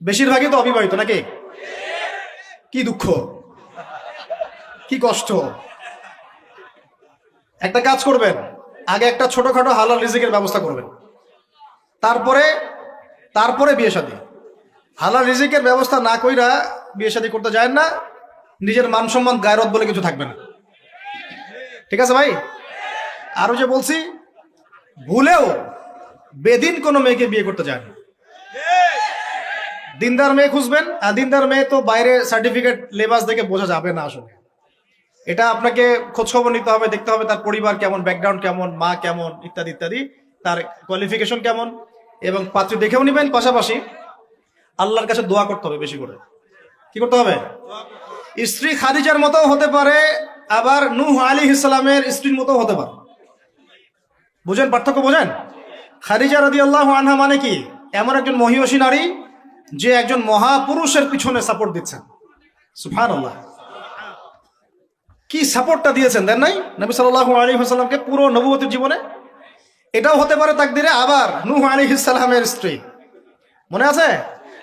বেশিরভাগই তো অবিবাহিত নাকি? কি দুঃখ। কি কষ্ট। একটা কাজ করবেন, আগে একটা ছোটখাটো হালাল রিজিকের ব্যবস্থা করবেন। তারপরে তারপরে বিয়ে শাদী। হালাল রিজিকের ব্যবস্থা না কইরা বিয়ে শাদী করতে যায় না, নিজের মান সম্মান গায়রত বলে কিছু থাকবে না। ঠিক আছে ভাই? আরও যে বলছি, ভুলেও বেদিন কোনো মেয়েকে বিয়ে করতে যায় না দিনদার মেয়ে খুঁজবেন, আর দিনদার মেয়ে তো বাইরে সার্টিফিকেট লেবাস দেখে বোঝা যাবে না আসলে। এটা আপনাকে খোঁজ খবর নিতে হবে, দেখতে হবে তার পরিবার কেমন ব্যাকগ্রাউন্ড কেমন, মা কেমন, ইত্যাদি ইত্যাদি। তার কোয়ালিফিকেশন কেমন, এবং পাত্র দেখেও নেবেন পাশাপাশি আল্লাহর কাছে দোয়া করতে হবে বেশি করে। কি করতে হবে? স্ত্রী খাদিজার মতো হতে পারে, আবার নূহ আলী ইসলামের স্ত্রীর মতো হতে পারে। বুঝেন পার্থক্য বোঝেন? খাদিজা রাদি আল্লাহ আনহা মানে কি? এমন একজন মহিষী নারী যে একজন মহাপুরুষের পিছনে সাপোর্ট দিচ্ছেন। সুফান আল্লাহ কি সাপোর্টটা দিয়েছেন, দেন নাই? নবী সাল্লাহ আলী হাসাল্লামকে পুরো নবুবতীর জীবনে? এটাও হতে পারে তাকদিরে আবার নূহ আলী ইসলামের স্ত্রী। মনে আছে?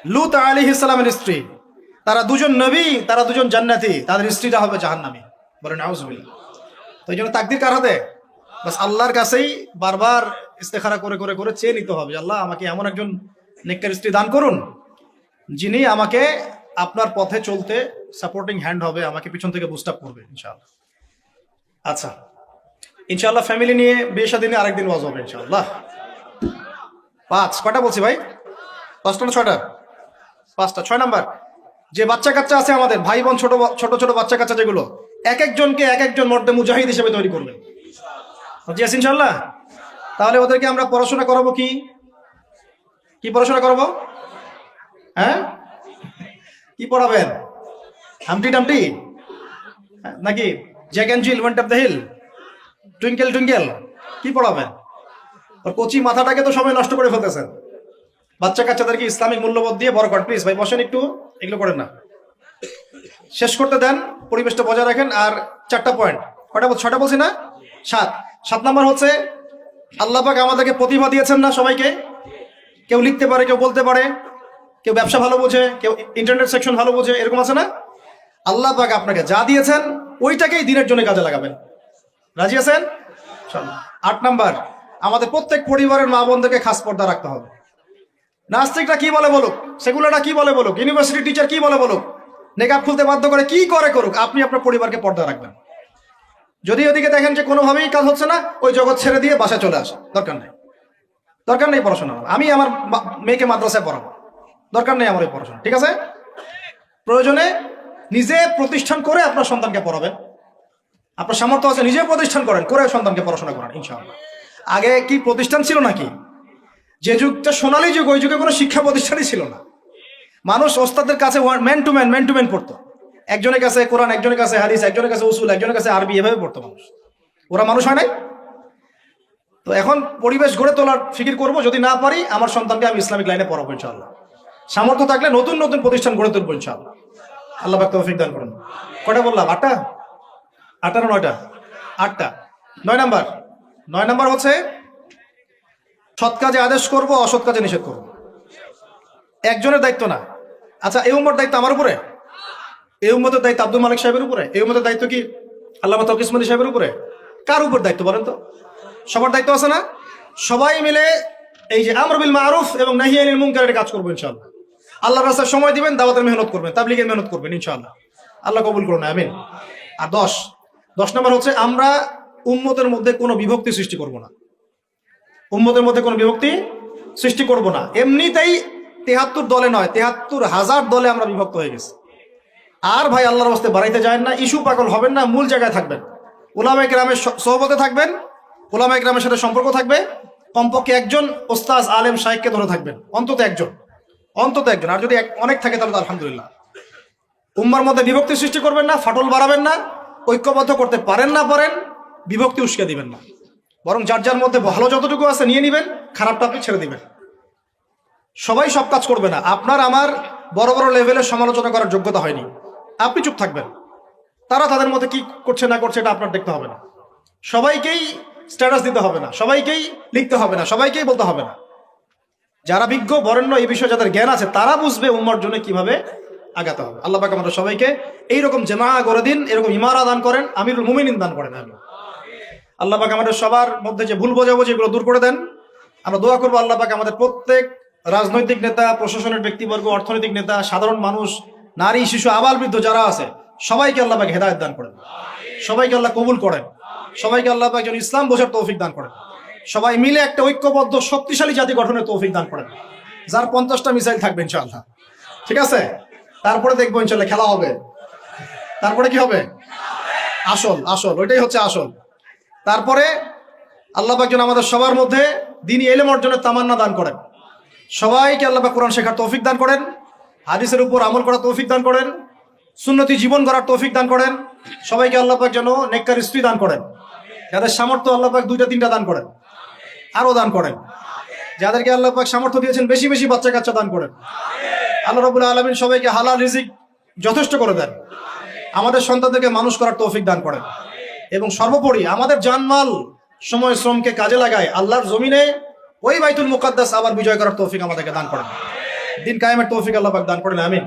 লুত আলী ইসলামের স্ত্রী। তারা দুজন নবী, তারা দুজন জান্নাতি। তাদের স্ত্রীরা হবে জাহান্নামী। বলেন আউজবিল্লা তো এই জন্য তাকদির কার হাতে? বাস আল্লাহর কাছেই বারবার ইস্তেখারা করে করে করে চেয়ে নিতে হবে আল্লাহ, আমাকে এমন একজন নেককার স্ত্রী দান করুন। যিনি আমাকে আপনার পথে চলতে সাপোর্টিং হ্যান্ড হবে, আমাকে পিছন থেকে বুস্ট আপ করবে, ইনশাআল্লাহ। আচ্ছা ইনশাআল্লাহ ফ্যামিলি নিয়ে বিয়ে শাদী নিয়ে আরেকদিন ওয়াজ হবে, ইনশাআল্লাহ। পাঁচ কটা বলছি ভাই? পাঁচটা না ছয়টা? পাঁচটা, ছয় নাম্বার। যে বাচ্চা কাচ্চা আছে আমাদের, ভাই বোন ছোট ছোট ছোট বাচ্চা কাচ্চা যেগুলো, এক একজনকে এক একজন মর্দে মুজাহিদ হিসেবে তৈরি করবে জি, আছে ইনশাল্লাহ তাহলে ওদেরকে আমরা পড়াশোনা করাবো কি? কি পড়াশোনা করাবো? হ্যাঁ? কি পড়াবেন? Humpty Dumpty? হ্যাঁ, নাকি Jack and Jill went of the hill twinkle twinkle কি পড়াবেন? ওর কচি মাথাটাকে তো সবাই নষ্ট করে ফেলতেছেন। বাচ্চা কাচ্চাদেরকে ইসলামিক মূল্যবোধ দিয়ে বড় করেন প্লিজ ভাই বসেন একটু এগুলো করেন না। শেষ করতে দেন পরিবেশটা বজায় রাখেন। আর চারটা পয়েন্ট কটা ছটা বলছি না? সাত। সাত নাম্বার হচ্ছে আল্লাহ পাক আমাদেরকে প্রতিভা দিয়েছেন না সবাইকে? কেউ লিখতে পারে কেউ বলতে পারে। কেউ ব্যবসা ভালো বোঝে, কেউ ইন্টারনেট সেকশন ভালো বোঝে, এরকম আছে না? আল্লাহ পাক আপনাকে যা দিয়েছেন, ওইটাকেই দিনের জন্য কাজে লাগাবেন। রাজি আছেন। আট নাম্বার, আমাদের প্রত্যেক পরিবারের মা বোনদেরকে খাস পর্দা রাখতে হবে। নাস্তিকরা কি বলে বলুক সেগুলোটা কি বলে বলুক ইউনিভার্সিটি টিচার কি বলে বলুক, নেকাব খুলতে বাধ্য করে কি করে করুক, আপনি আপনার পরিবারকে পর্দা রাখবেন। যদি ওদিকে দেখেন যে কোনোভাবেই কাজ হচ্ছে না, ওই জগৎ ছেড়ে দিয়ে বাসায় চলে আসে দরকার নেই। দরকার নেই পড়াশোনা, আমি আমার মেয়েকে মাদ্রাসায় পড়াবো। দরকার নেই আমার এই পড়াশোনা, ঠিক আছে? প্রয়োজনে নিজে প্রতিষ্ঠান করে আপনার সন্তানকে পড়াবেন। আপনার সামর্থ্য আছে, নিজে প্রতিষ্ঠান করেন, করে সন্তানকে পড়াশোনা করেন, ইনশাআল্লাহ। আগে কি প্রতিষ্ঠান ছিল নাকি? যে যুগটা সোনালি যুগ, ওই যুগে কোনো শিক্ষা প্রতিষ্ঠানই ছিল না। মানুষ ওস্তাদের কাছে man to man man to man পড়তো। একজনের কাছে কোরআন, একজনের কাছে হাদিস, একজনের কাছে উসুল, একজনের কাছে আরবি, এভাবে পড়তো মানুষ। ওরা মানুষ হয় নাই? তো এখন পরিবেশ গড়ে তোলার ফিকির করব, যদি না পারি, আমার সন্তানকে আমি ইসলামিক লাইনে পড়াবো, ইনশাআল্লাহ। সামর্থ্য থাকলে নতুন নতুন প্রতিষ্ঠান গড়ে তুলবো ইনশাআল্লাহ। আল্লাহ তৌফিক দান করুন। কটা বললাম? আটটা? আটটা না নয়টা? আটটা। নয় নাম্বার। নয় নাম্বার হচ্ছে, সৎ কাজে আদেশ করব, অসৎ কাজে নিষেধ করব। একজনের দায়িত্ব না। আচ্ছা এই উম্মর দায়িত্ব আমার উপরে? এই উম্মতের দায়িত্ব আব্দুল মালিক সাহেবের উপরে? এই উম্মতের দায়িত্ব কি আল্লাহ তকিসমতি সাহেবের উপরে? কার উপর দায়িত্ব বলেন তো? সবার দায়িত্ব আছে না? সবাই মিলে এই যে আমর বিল মারুফ এবং নাহি আনিল মুনকারের কাজ করব ইনশাআল্লাহ। আল্লাহ রাস্তায় সময় দিবেন, দাওয়াতের মেহনত করবেন, তাবলিগের মেহনত করবেন, ইনশাআল্লাহ। আল্লাহ কবুল করুন, আমিন। আর দশ দশ নম্বর হচ্ছে, আমরা উম্মতের মধ্যে কোনো বিভক্তি সৃষ্টি করব না। উম্মতের মধ্যে কোনো বিভক্তি সৃষ্টি করব না। এমনিতেই তেহাত্তর দলে নয়, তেহাত্তর হাজার দলে আমরা বিভক্ত হয়ে গেছি। আর ভাই, আল্লাহর হস্তে বাড়াইতে যায় না ইস্যু পাগল হবেন না, মূল জায়গায় থাকবেন। ওলামাই গ্রামের সহবতে থাকবেন ওলামাই গ্রামের সাথে সম্পর্ক থাকবে। কমপক্ষে একজন ওস্তাজ আলেম শাহেককে ধরে থাকবেন, অন্তত একজন। অন্তত একজন। আর যদি অনেক থাকে তাহলে আলহামদুলিল্লাহ। উম্মার মধ্যে বিভক্তি সৃষ্টি করবেন না, ফাটল বাড়াবেন না, ঐক্যবদ্ধ করতে পারেন না পারেন, বিভক্তি উস্কে দিবেন না। বরং যার যার মধ্যে ভালো যতটুকু আছে নিয়ে নিবেন, খারাপটা আপনি ছেড়ে দিবেন। সবাই সব কাজ করবে না। আপনার, আমার বড় বড় লেভেলের সমালোচনা করার যোগ্যতা হয়নি। আপনি চুপ থাকবেন। তারা তাদের মধ্যে কি করছে না করছে এটা আপনার দেখতে হবে না। সবাইকেই স্ট্যাটাস দিতে হবে না। সবাইকেই লিখতে হবে না। সবাইকেই বলতে হবে না। যারা বিজ্ঞ, বরেণ্য, এই বিষয়ে যাদের জ্ঞান আছে, তারা বুঝবে উম্মার জন্য কীভাবে আগাতে হবে। আল্লাহ পাক আমাদের সবাইকে এইরকম জেমা করে দিন, এরকম ইমারা দান করেন, আমিরুল মুমিনিন দান করেন আল্লাহ পাক আমাদের সবার মধ্যে যে ভুল বোঝাবুঝি এগুলো দূর করে দেন। আমরা দোয়া করব আল্লাহ পাক আমাদের প্রত্যেক রাজনৈতিক নেতা, প্রশাসনের ব্যক্তিবর্গ, অর্থনৈতিক নেতা, সাধারণ মানুষ, নারী, শিশু আবাল বৃদ্ধ যারা আছে, সবাইকে আল্লাহ পাক হেদায়ত দান করেন। সবাইকে আল্লাহ কবুল করেন। সবাইকে আল্লাহ পাক যেন ইসলাম বোঝার তৌফিক দান করেন। সবাই মিলে একটা ঐক্যবদ্ধ, শক্তিশালী জাতি গঠনের তৌফিক দান করেন। যার পঞ্চাশটা মিসাইল থাকবে, ইনশাআল্লাহ। ঠিক আছে? তারপরে দেখব ইনশাল্লাহ খেলা হবে। তারপরে কি হবে? আসল আসল, ওইটাই হচ্ছে আসল। তারপরে আল্লাহ পাক যেন আমাদের সবার মধ্যে দিনই এলেম অর্জনের তামান্না দান করেন। সবাইকে আল্লাহ কোরআন শেখার তৌফিক দান করেন, হাদিসের উপর আমল করার তৌফিক দান করেন, সুন্নতি জীবন করার তৌফিক দান করেন, সবাইকে আল্লাহ পাক যেন নেককার স্ত্রী দান করেন। যাদের সামর্থ্য আল্লাহ পাক দুইটা, তিনটা দান করেন। আরও দান করেন। যাদেরকে আল্লাহ পাক সামর্থ্য দিয়েছেন, বেশি বেশি বাচ্চা কাচ্চা দান করেন। আল্লাহ রবুল্লা আলমিন সবাইকে হালাল রিজিক যথেষ্ট করে দেন। আমাদের সন্তানদেরকে মানুষ করার তৌফিক দান করেন। এবং সর্বোপরি আমাদের জানমাল সময় শ্রমকে কাজে লাগায় আল্লাহর জমিনে ওই বাইতুল মুকাদ্দাস আবার বিজয় করার তৌফিক আমাদেরকে দান করেন। দিন কায়েমের তৌফিক আল্লাহ পাক দান করেন, আমিন।